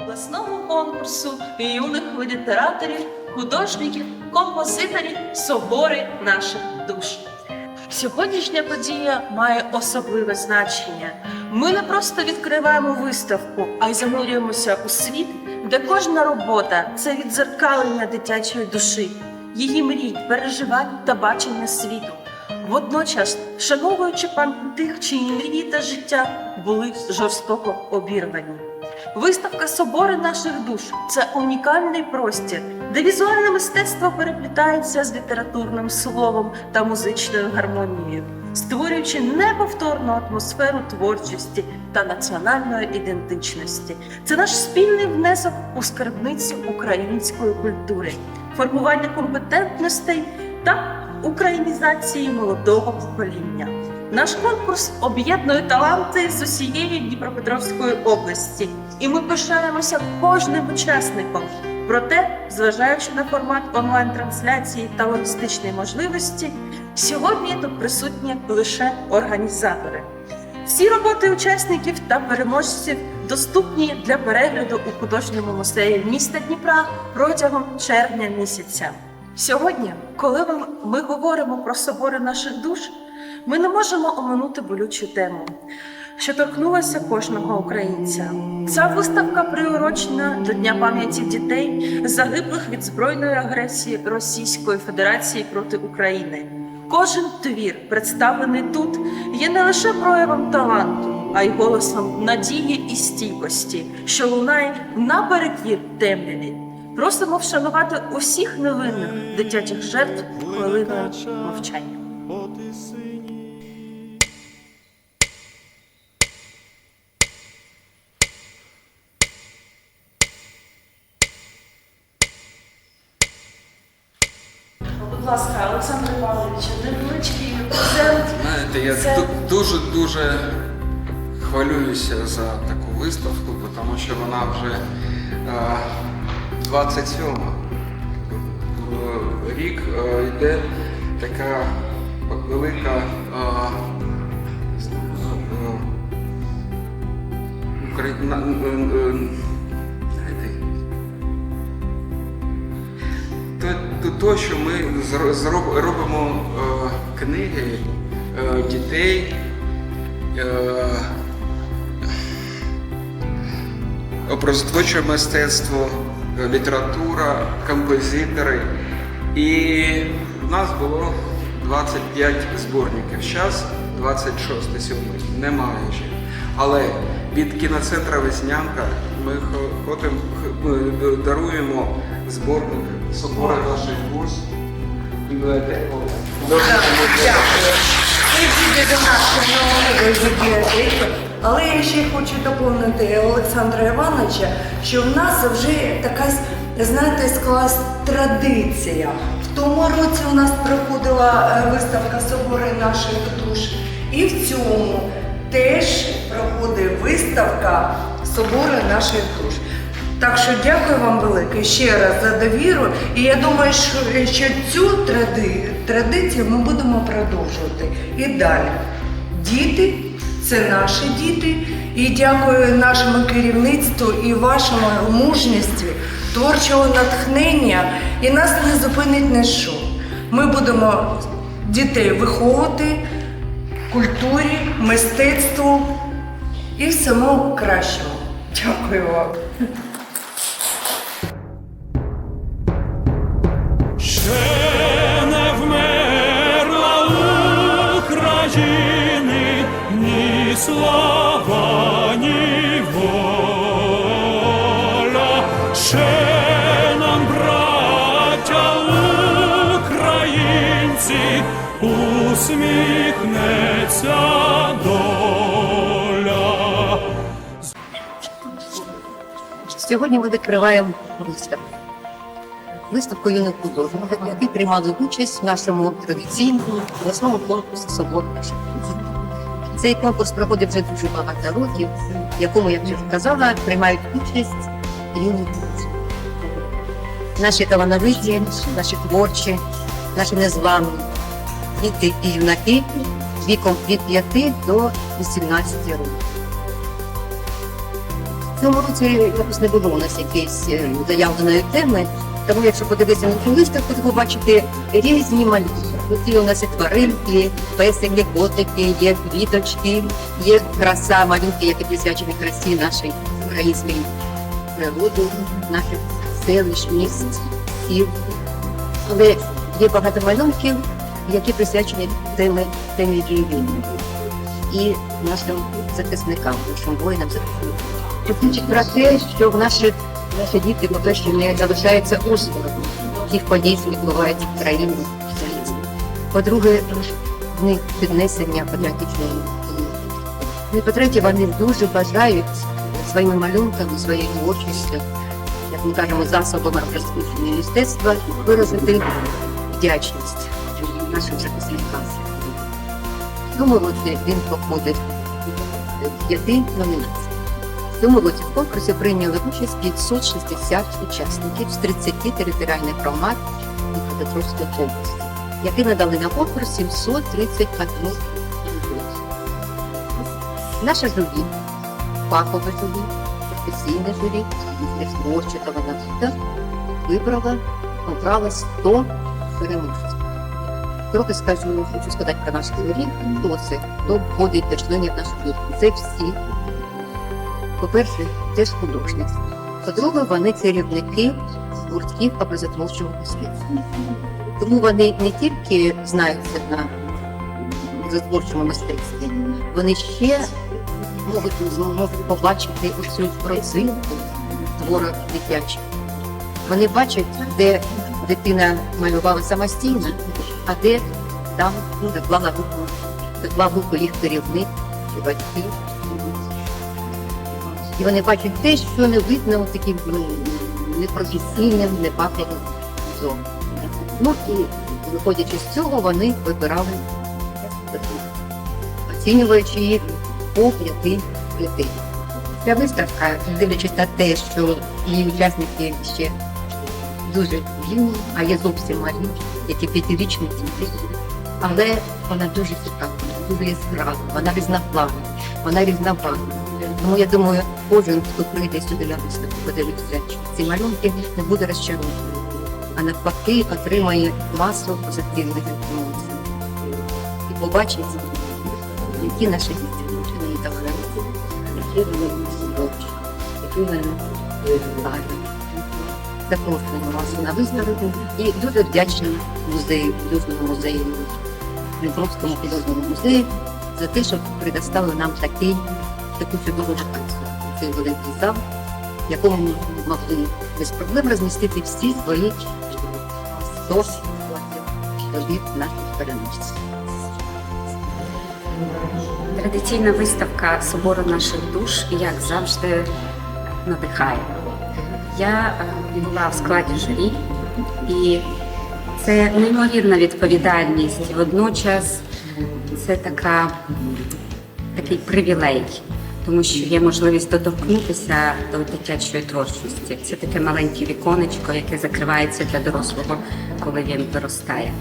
обласному конкурсу юних літераторів, художників, композиторів Собори наших душ. Сьогоднішня подія має особливе значення. Ми не просто відкриваємо виставку, а й занурюємося у світ, де кожна робота це відзеркалення дитячої душі, її мрій, переживань та бачення світу. Водночас, вшановуючи пам'ять тих, чиї мрії та життя були жорстоко обірвані. Виставка Собори наших душ це унікальний простір, де візуальне мистецтво переплітається з літературним словом та музичною гармонією, створюючи неповторну атмосферу творчості та національної ідентичності. Це наш спільний внесок у скарбницю української культури, формування компетентностей та українізації молодого покоління. Наш конкурс об'єднує таланти з усієї Дніпропетровської області, і ми пишаємося кожним учасником. Проте, зважаючи на формат онлайн-трансляції та логістичні можливості, сьогодні тут присутні лише організатори. Всі роботи учасників та переможців доступні для перегляду у художньому музеї міста Дніпра протягом червня місяця. Сьогодні, коли ми, говоримо про собори наших душ, ми не можемо оминути болючу тему, що торкнулася кожного українця. Ця виставка приурочена до Дня пам'яті дітей, загиблих від збройної агресії Російської Федерації проти України. Кожен твір, представлений тут, є не лише проявом таланту, а й голосом надії і стійкості, що лунає наперекір темряві. Просимо вшанувати усіх невинних дитячих жертв хвилиною мовчання. Ласка, Олександр Павлович, невеличкий презент. Знаєте, я Це- дуже дуже хвилююся за таку виставку, тому що вона вже е, 27 рік е, йде така велика е, з- е, то, то, що ми робимо е, книги е, дітей, е, образотворче мистецтво, література, композитори. І в нас було 25 зборників. Зараз 26 сьогодні. Немає ще. Але від кіноцентра Веснянка ми хо- ходимо, даруємо зборник собора наших курс. Це буде до. Але я ще хочу доповнити Олександра Івановича, що в нас вже така, знаєте, склалась традиція. В тому році у нас проходила е, виставка Собори наших душ, і в цьому теж проходить виставка Собори наших душ. Так що дякую вам велике ще раз за довіру. І я думаю, що, цю тради, традицію ми будемо продовжувати і далі. Діти це наші діти. І дякую нашому керівництву і вашому мужності, творчого натхнення. І нас не зупинить ніщо. Ми будемо дітей виховувати культурі, мистецтву і всьому кращому. Дякую вам. Усміхнеться доля. Сьогодні ми відкриваємо виставку. Виставку юних художників, які приймали участь в нашому традиційному обласному конкурсі «Собор. Цей конкурс проходить вже дуже багато років, в якому, як вже сказала, приймають участь юні художники. Наші талановиті, наші творчі, наші незламні діти і юнаки віком від 5 до 18 років. В цьому році якось не було у нас якоїсь е, заявленої теми. Тому якщо подивитися на цю то побачите різні малюнки. Тут у нас і тваринки, песики, котики, є квіточки, є краса, малюнки, які присвячені красі нашої української природи, наших селищ, міст. Але є багато малюнків, які присвячені темі, темі війни і нашим захисникам, нашим воїнам захисникам. Це свідчить про те, що в наші, наші діти, по-перше, не залишаються осторонь тих подій, що відбуваються в країні. По-друге, в піднесення патріотичної. Ну і по-третє, вони дуже бажають своїми малюнками, своєю творчістю, як ми кажемо, засобами розповсюдження мистецтва виразити вдячність нашим захисникам. В цьому році він походить в п'яти. В цьому році в конкурсі прийняли участь 560 учасників з 30 територіальних громад Дніпропетровської області, які надали на конкурс 731 роботу. Наше журі, фахове журі, професійне журі, творче талановита вибрала, обрала 100 переможців. Трохи скажу, хочу сказати про наш журі, хто це, хто входить до членів нашого журі. Це всі по-перше, теж художниці. По-друге, вони керівники гуртків образотворчого мистецтва. Тому вони не тільки знаються на образотворчому мистецтві, вони ще можуть, можуть побачити усю родзинку твору дитячих. Вони бачать, де дитина малювала самостійно, а де там ну, доклала руку, доклав руку їх керівник чи батьки. І вони бачать те, що не видно у таким ну, непрофесійним, непаховим зором. Ну і виходячи з цього, вони вибирали оцінюючи їх по п'яти критеріях. Ця виставка, дивлячись на те, що її учасники ще дуже юні, а є зовсім малі, які п'ятирічні діти. Але вона дуже цікава, дуже яскрава, вона різнопланова, вона різнована. Тому я думаю, кожен, хто прийде сюди на виставку, подивиться ці малюнки, не буде розчарований, а навпаки отримає масу позитивних емоцій. І побачить, які наші діти, які вони талановиті, які вони здобувачі, які вони гарні. Запрошуємо вас на виставку і дуже вдячна музею, художньому музею, Дніпровському художньому музею за те, що предоставили нам такий, таку чудову локацію. Цей великий зал, в якому ми могли без проблем розмістити всі свої 100 робіт наших переможців. Традиційна виставка Собору наших душ, як завжди, надихає. Я е, була в складі журі, і це неймовірна відповідальність. Водночас це така, такий привілей, тому що є можливість доторкнутися до дитячої творчості. Це таке маленьке віконечко, яке закривається для дорослого, коли він виростає.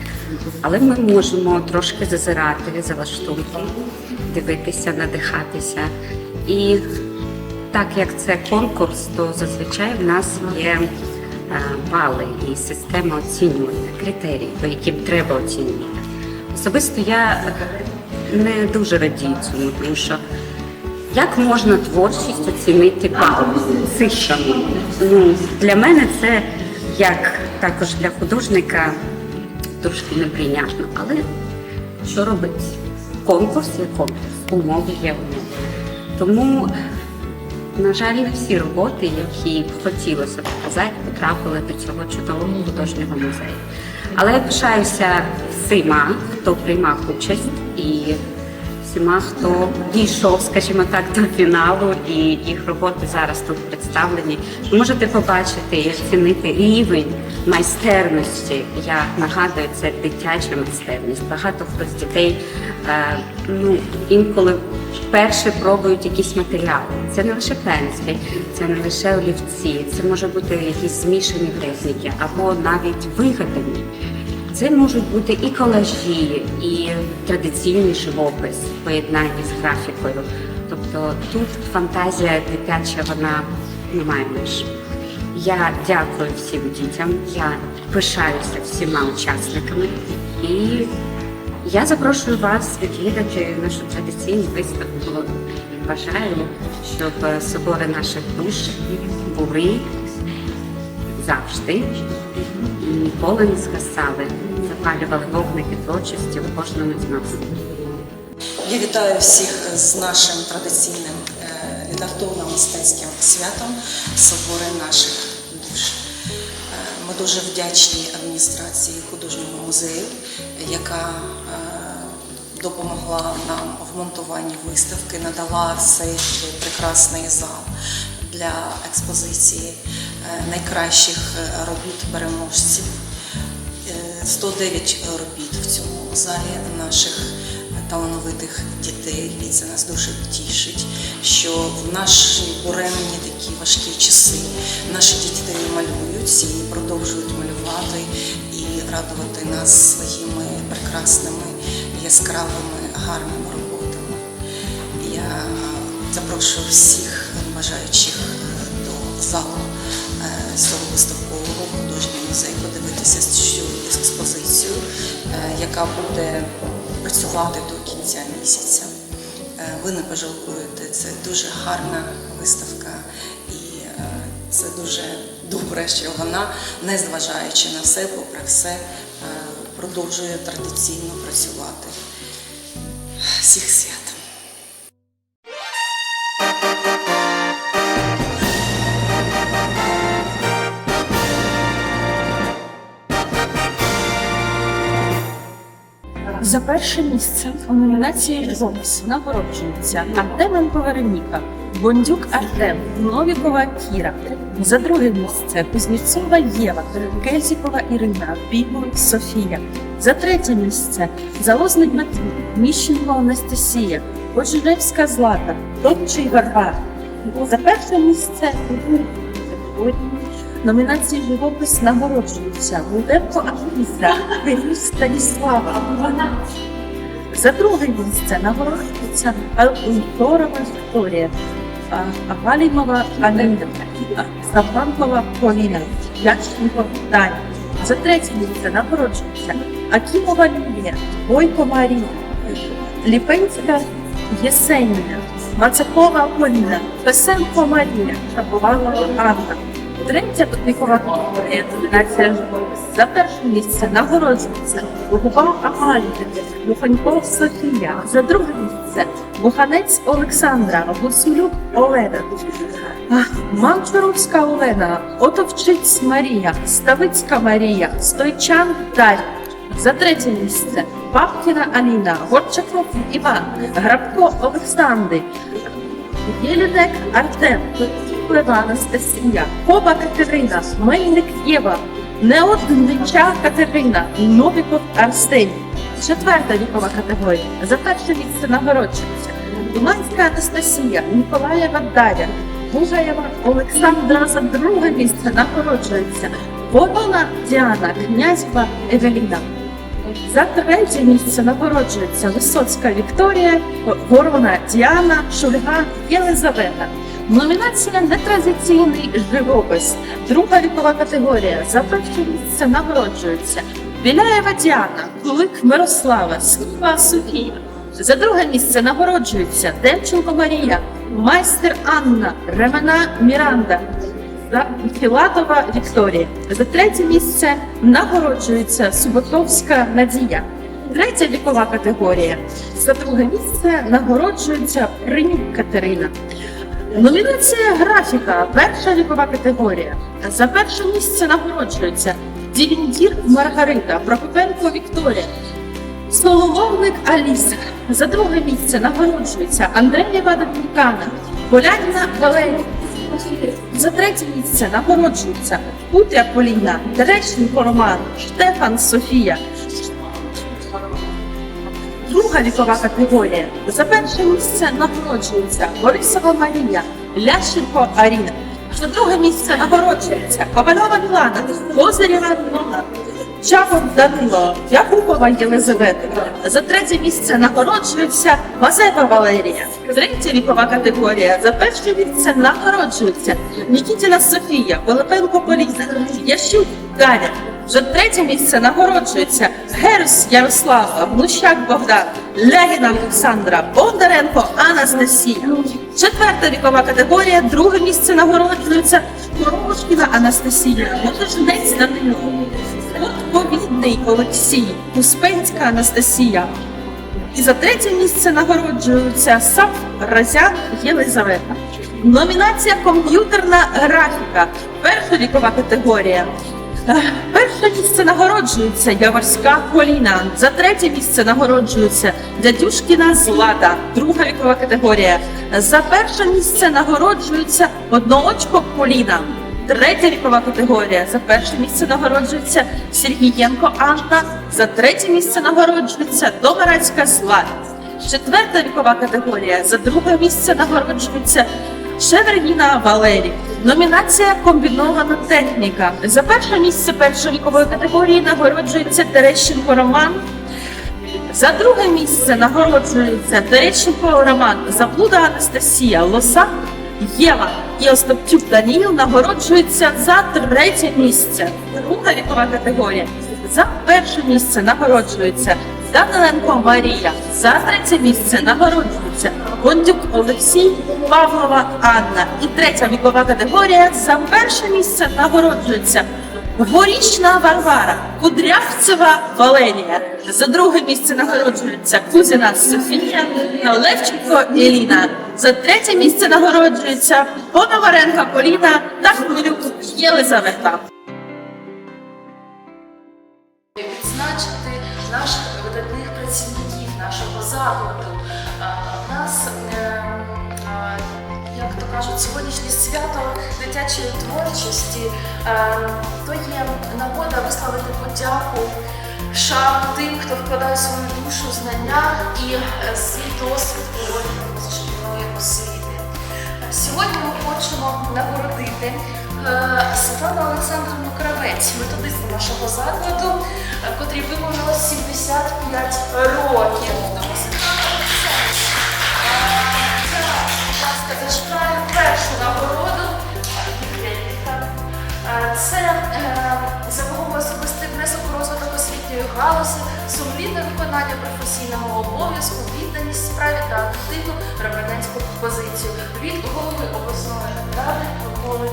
Але ми можемо трошки зазирати за лаштунки, дивитися, надихатися. І так як це конкурс, то зазвичай в нас є е, бали і система оцінювання, критерії, по яким треба оцінювати. Особисто я е, не дуже радію цьому, тому що як можна творчість оцінити балом, цифрами? Ну, для мене це як також для художника трошки неприйнятно. Але що робити? Конкурс є конкурс, умови є умови. Тому, на жаль, не всі роботи, які б хотілося показати, потрапили до цього чудового художнього музею. Але я пишаюся всіма, хто приймав участь і всіма, хто дійшов, скажімо так, до фіналу, і їх роботи зараз тут представлені. Можете побачити і оцінити рівень майстерності. Я нагадую, це дитяча майстерність. Багато хто з дітей е, ну, інколи вперше пробують якісь матеріали. Це не лише пензлі, це не лише олівці, це може бути якісь змішані техніки або навіть вигадані. Це можуть бути і колажі, і традиційний живопис в поєднанні з графікою. Тобто тут фантазія дитяча вона не має меж. Я дякую всім дітям, я пишаюся всіма учасниками і я запрошую вас відвідати нашу традиційну виставку. Бажаю, щоб собори наших душ були завжди і ніколи не згасали, запалювали вогники творчості у кожному з нас. Я вітаю всіх з нашим традиційним е, літературно-мистецьким святом Собори наших душ. Е, Ми дуже вдячні адміністрації художнього музею, яка е, допомогла нам в монтуванні виставки, надала цей прекрасний зал для експозиції е, найкращих е, робіт переможців. Е, 109 робіт в цьому залі наших талановитих дітей, і це нас дуже тішить, що в наші буремні такі важкі часи наші діти малюють і продовжують малювати і радувати нас своїми прекрасними, яскравими, гарними роботами. Я запрошую всіх бажаючих е, до залу е, цього виставкового художнього музею подивитися цю експозицію, е, яка буде працювати до кінця місяця. Ви не пожалкуєте, це дуже гарна виставка, і це дуже добре, що вона, незважаючи на все, попри все, продовжує традиційно працювати. Всіх свят! За перше місце у номінації «Голос» нагороджується Артеменко Вероніка, Бондюк Артем, Новікова Кіра. За друге місце Кузнєцова Єва, Кельзікова Ірина, Бігун Софія. За третє місце Залозник Матвій, Міщенко Анастасія, Кожелевська Злата, Топчий Варвара. За перше місце у номінації живопис нагороджується Луденко Афіса, Денис Станіслава. За друге місце нагороджується Алкунторова Вікторія, Галімова Аліна, Саванкова Поліна, Ященко Даня. За третє місце нагороджується Акімова Лілія, Бойко Марія, Ліпенська Єсенія, Мацакова Поліна, Песенко Марія, Шаповалова Анна. Вікова категорія номінація «Живопис». За перше місце нагороджується Лугова Амалія, Муханьков Софія. За друге місце Буханець Олександра, Гусюлюк Олена. Манчуровська Олена, Отовчиць Марія, Ставицька Марія, Стойчан Дар'я. За третє місце Бабкіна Аліна, Горчаков Іван, Грабко Олександр, Єлінек Артем, Лева Анастасія, Коба Катерина, Мельник Єва, Неоднича Катерина, Новіков Арсеній. Четверта вікова категорія. За перше місце нагороджується Думанська Анастасія, Ніколаєва Дар'я, Бугаєва Олександра за друге місце нагороджується Ворона Діана, Князєва Евеліна. За третє місце нагороджується Висоцька Вікторія, Ворона Діана, Шульга Єлизавета. Номінація Нетрадиційний живопис. Друга вікова категорія. За перше місце нагороджується Біляєва Діана, Кулик Мирослава, Сківа Софія. За друге місце нагороджується Демченко Марія, майстер Анна, Ремена Міранда, Філатова Вікторія. За третє місце нагороджується Суботовська Надія. Третя вікова категорія. За друге місце нагороджується Принюк Катерина. Номінація графіка. Перша вікова категорія. За перше місце нагороджується Дівіндір Маргарита, Прокопенко Вікторія. Соломовник Аліса. За друге місце нагороджується Андреєва Домінікана, Полянина Валерія. За третє місце нагороджується Путря Поліна, Тереченко Роман, Штефан Софія. Друга вікова категорія. За перше місце нагороджується Борисова Марія, Лященко Аріна. За друге місце нагороджується Ковальова Мілана, Козирєва Нона, Чапов Данило, Якубова Єлизавета. За третє місце нагороджується Мазепа Валерія. Третя вікова категорія. За перше місце нагороджується Нікітіна Софія, Пилипенко Поліна, Ящук Галя. За третє місце нагороджується Герус Ярослава, Глущак Богдан, Лягіна Олександра, Бондаренко Анастасія. Четверта вікова категорія. Друге місце нагороджується Корошкіна Анастасія, Мотожнець Данило, Відповідний Олексій, Успенська Анастасія. І за третє місце нагороджується Сав Разян Єлизавета. Номінація комп'ютерна графіка. Перша вікова категорія. Перше місце нагороджується Яворська Поліна. За третє місце нагороджується Дядюшкіна Злата. Друга вікова категорія. За перше місце нагороджується Одноочко Поліна. Третя вікова категорія. За перше місце нагороджується Сергієнко Анна. За третє місце нагороджується Домарацька Злата. Четверта вікова категорія. За друге місце нагороджується Шевергіна Валерій. Номінація комбінована техніка. За перше місце першої вікової категорії нагороджується Терещенко Роман. За друге місце нагороджується Терещенко Роман, Заблуда Анастасія, Лоса Єва і Остапчук Даніїл нагороджується за третє місце. Друга вікова категорія. За перше місце нагороджується Даниленко Марія. За третє місце нагороджується Гондюк Олексій, Павлова Анна. І третя вікова категорія. За перше місце нагороджується Горічна Варвара, Кудрявцева Валерія. За друге місце нагороджується Кузіна Софія та Левченко Еліна. За третє місце нагороджується Пономаренка Поліна та Хмелюк Єлизавета. відзначити нашого закладу. У нас, е, як то кажуть, сьогоднішнє свято дитячої творчості, е, то є нагода висловити подяку шану тим, хто вкладає свою душу, знання і е, свій досвід розвитку позашкільної освіти. Сьогодні ми хочемо нагородити е, Світлану Олександрівну Кравець, методистку нашого закладу, е, котрій виповнилось 75 років. Галузі, сумлінне виконання професійного обов'язку, відданість справі та активну громадянську позицію від голови обласної ради Миколи.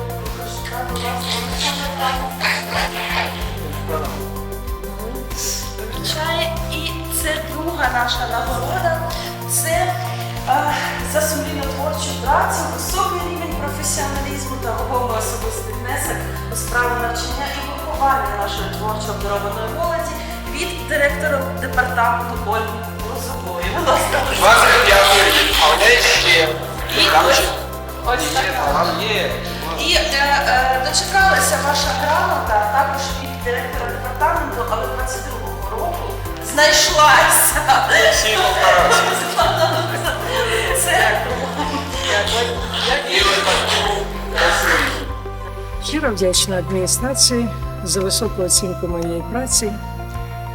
Будь ласка, Вручає. І це друга наша нагорода. Це за сумлінну творчу працю, високий рівень професіоналізму та особистий внесок у справу навчання і виховання нашої творчо обдарованої молоді від директора департаменту Ольги Лозової. Будь ласка, Вас дякую. А у мене ще. І Там ось- ще ось така. є. І е, е, дочекалася ваша грамота також від директора департаменту, але 22-го року знайшлася. Світлана Олександрівна. Це І випадково красиві. Щиро вдячна адміністрації за високу оцінку моєї праці.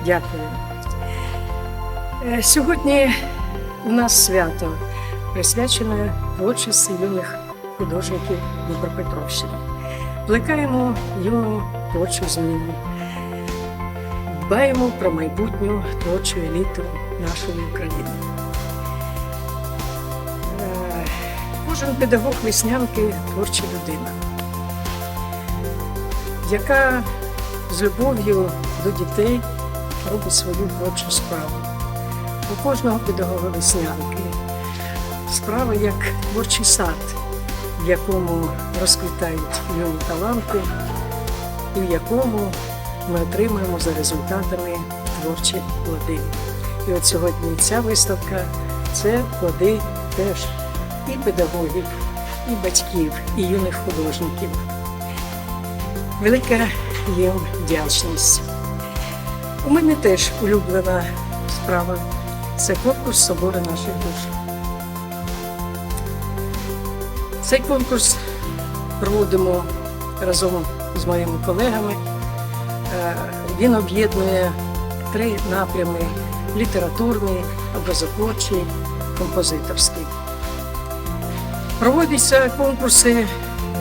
Дякую. Е, Сьогодні у нас свято присвячене творчості юних художників Дніпропетровщини. Плекаємо юну творчу зміну. Дбаємо про майбутню творчу еліту нашої України. Е, Кожен педагог веснянки творча людина яка з любов'ю до дітей робить свою творчу справу. У кожного педагога веснянки справа як творчий сад, в якому розквітають юні таланти, і в якому ми отримуємо за результатами творчі плоди. І от сьогодні ця виставка це плоди теж і педагогів, і батьків, і юних художників велика їм вдячність. У мене теж улюблена справа це конкурс Собори наших душ. Цей конкурс проводимо разом з моїми колегами. Е, Він об'єднує три напрями: літературний, образотворчий, композиторський. Проводяться конкурси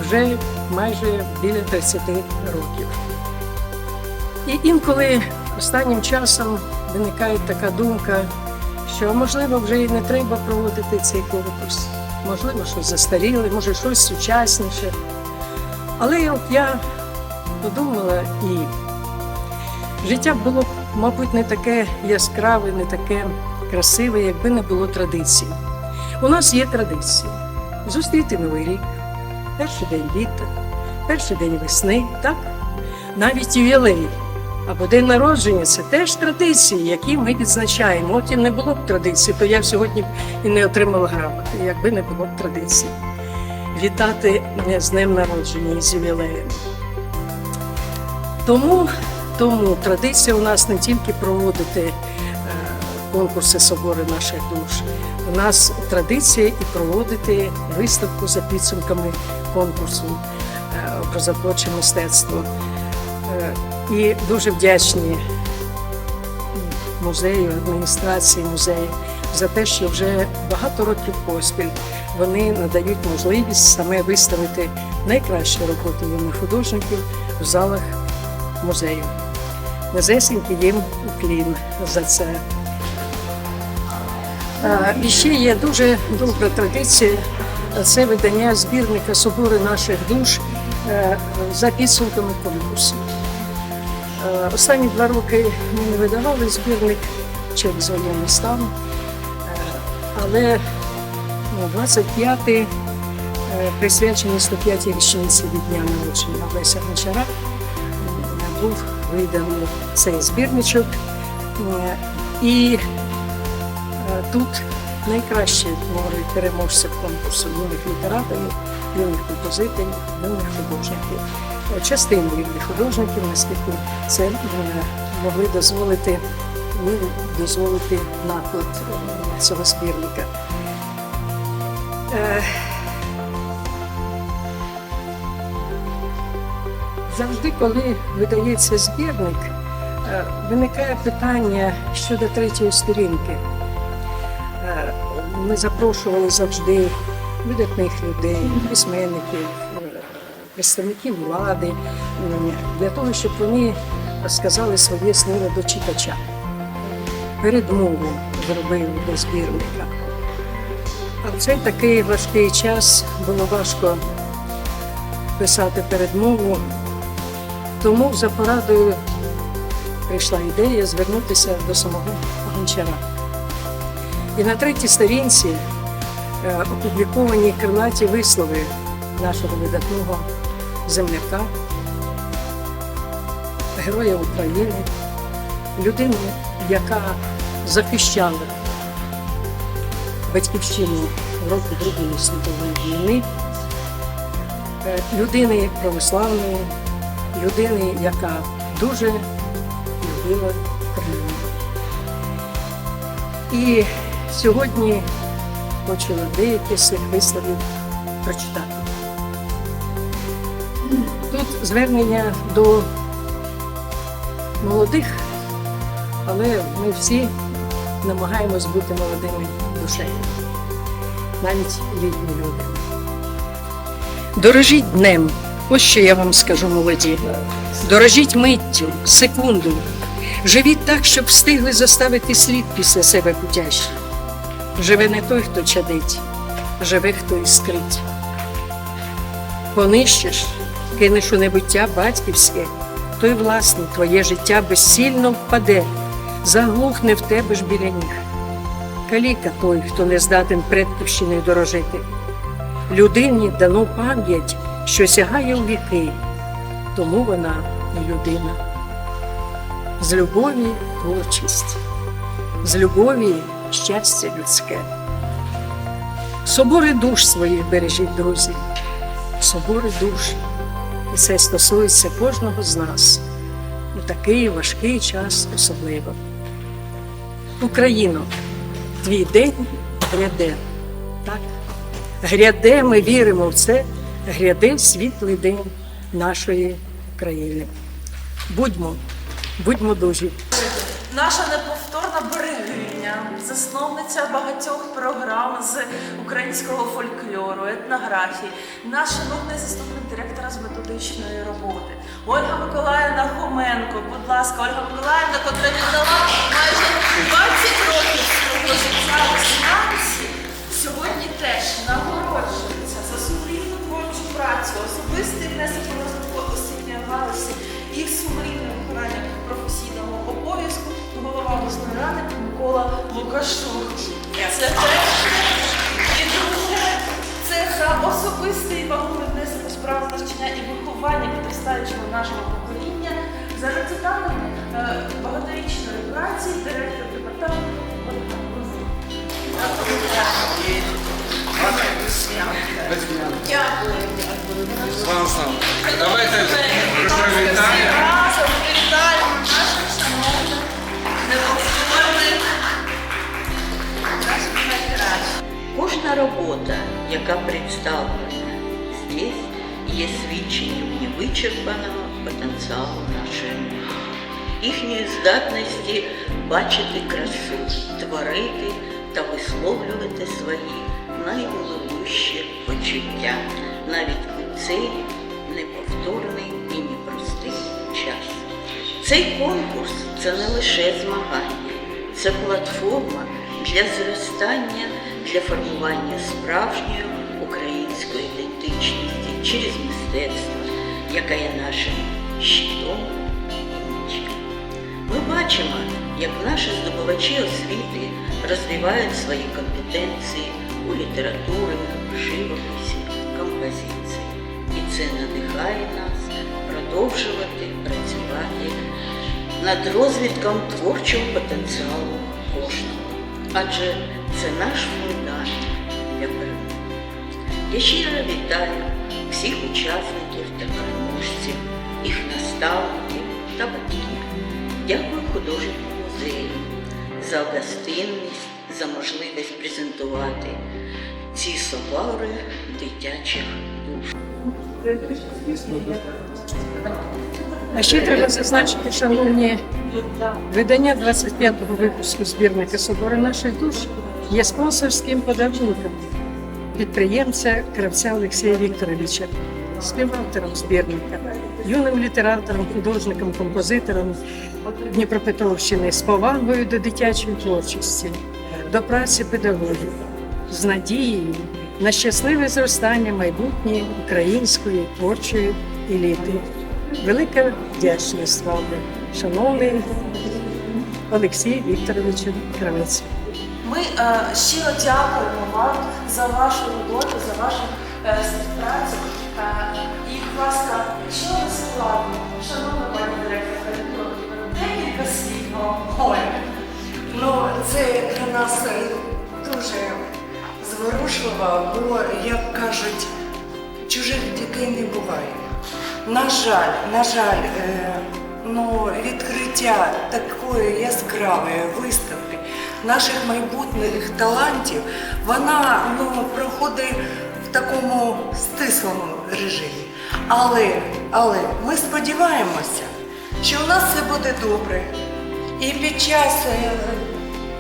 вже майже біля 30 років. І інколи останнім часом виникає така думка, що можливо вже і не треба проводити цей конкурс. Можливо, щось застаріле, може щось сучасніше. Але от я подумала і життя було б, мабуть, не таке яскраве, не таке красиве, якби не було традицій. У нас є традиції зустріти Новий рік, перший день літа, перший день весни, так? Навіть ювілей або день народження це теж традиції, які ми відзначаємо. От і не було б традицій, то я б сьогодні і не отримала грамоти, якби не було б традицій. Вітати е, з днем народження і з ювілеєм. Тому, тому традиція у нас не тільки проводити е, конкурси собори наших душ. У нас традиція і проводити виставку за підсумками конкурсу е, образотворче мистецтво. І дуже вдячні музею, адміністрації музею за те, що вже багато років поспіль вони надають можливість саме виставити найкращі роботи юних художників в залах музею. Незесенький їм уклін за це. І ще є дуже добра традиція. Це видання збірника Собори наших душ е, за підсумками конкурсу. Е, Останні два роки ми не видавали збірник через воєнний стан, але ну, 25-й е, присвячений 105-й річниці від дня народження Леся Гончара е, був виданий цей збірничок. І Тут найкращі твори переможців конкурсу юних літераторів, юних композиторів, юних художників. Частину юних художників, наскільки це могли дозволити, дозволити наклад е, цього збірника. Е, Завжди, коли видається збірник, е, виникає питання щодо третьої сторінки. Ми запрошували завжди видатних людей, письменників, представників влади для того, щоб вони сказали своє слово до читача. Передмову зробили до збірника. А в цей такий важкий час було важко писати передмову, тому за порадою прийшла ідея звернутися до самого Гончара. І на третій сторінці е, опубліковані крилаті вислови нашого видатного земляка, героя України, людини, яка захищала батьківщину в роки Другої світової війни, е, людини православної, людини, яка дуже любила Україну. І сьогодні хочу деякі з цих висловів прочитати. Звернення до молодих, але ми всі намагаємось бути молодими душею, навіть літні люди. Дорожіть днем, ось що я вам скажу, молоді. Дорожіть миттю, секунду. Живіть так, щоб встигли заставити слід після себе путящий. Живе не той, хто чадить, живе, хто іскрить. Понищиш, кинеш у небуття батьківське, то й власне твоє життя безсильно впаде, заглухне в тебе ж біля ніг. Каліка той, хто не здатен предківщиною дорожити. Людині дано пам'ять, що сягає у віки, тому вона і людина. З любові творчість, з любові щастя людське. Собори душ своїх бережіть, друзі, собори душ. Це стосується кожного з нас у такий важкий час особливо. Україно, твій день гряде, так? Гряде, ми віримо в це, гряде світлий день нашої країни. Будьмо Будьмо дужі. Наша неповторна берегиня, засновниця багатьох програм з українського фольклору, етнографії, наш шановний заступник директора з методичної роботи, Ольга Миколаївна Хоменко. Будь ласка, Ольга Миколаївна, котра віддала майже 20 років свого життя у снанці, сьогодні теж нагороджується за сумлінну творчу працю, особистий внесок розвитку освітньої галузі і сумлінне виконання професійного обов'язку голова обласної ради Микола Лукашук. Це перше. І друге, це за особистий вагомий внесок у справу навчання і виховання підростаючого нашого покоління, за результатами е, багаторічної праці директор департаменту. Дякую. Слава. Давайте робота, яка представлена здесь, є свідченням невичерпаного потенціалу нашої науки, їхньої здатності бачити красу, творити та висловлювати свої найголовніші почуття навіть у цей неповторний і непростий час. Цей конкурс це не лише змагання, це платформа для зростання, для формування справжньої української ідентичності через мистецтво, яке є нашим щитом і. Ми бачимо, як наші здобувачі освіти розвивають свої компетенції у літературі, живописі, композиції. І це надихає нас продовжувати працювати над розвитком творчого потенціалу кожного. Адже це наш фундамент для перемоги. Я щиро вітаю всіх учасників та переможців, їх наставників та батьків. Дякую художньому музею за гостинність, за можливість презентувати ці собори дитячих душ. А ще треба зазначити, шановні, видання 25-го випуску збірника Собори наших душ є спонсорським подарунком підприємця кравця Олексія Вікторовича, співавтором збірника, юним літератором, художником, композитором Дніпропетровщини з повагою до дитячої творчості, до праці педагогів, з надією на щасливе зростання майбутньої української творчої еліти. Велика вдячність вам, шановний Олексій Вікторович Кравець. Ми е, щиро дякуємо вам за вашу роботу, за вашу е, співпрацю. Е, і, будь ласка, якщо не складно, шановна пані директорка, декілька слів вам. Ну, це для нас е, дуже зворушливо, бо, як кажуть, чужих дітей не буває. На жаль, на жаль, е, ну, відкриття такої яскравої виставки наших майбутніх талантів, вона ну, проходить в такому стислому режимі. Але, але ми сподіваємося, що у нас все буде добре. І під час е,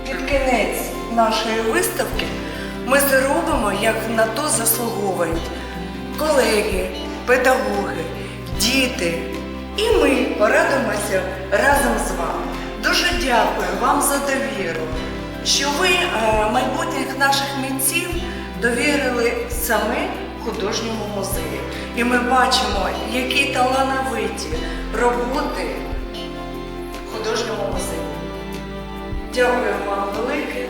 під кінець нашої виставки ми зробимо, як на то заслуговують колеги, педагоги, діти. І ми порадимося разом з вами. Дуже дякую вам за довіру, що ви е, майбутніх наших митців довірили саме художньому музею. І ми бачимо, які талановиті роботи в художньому музеї. Дякую вам велике.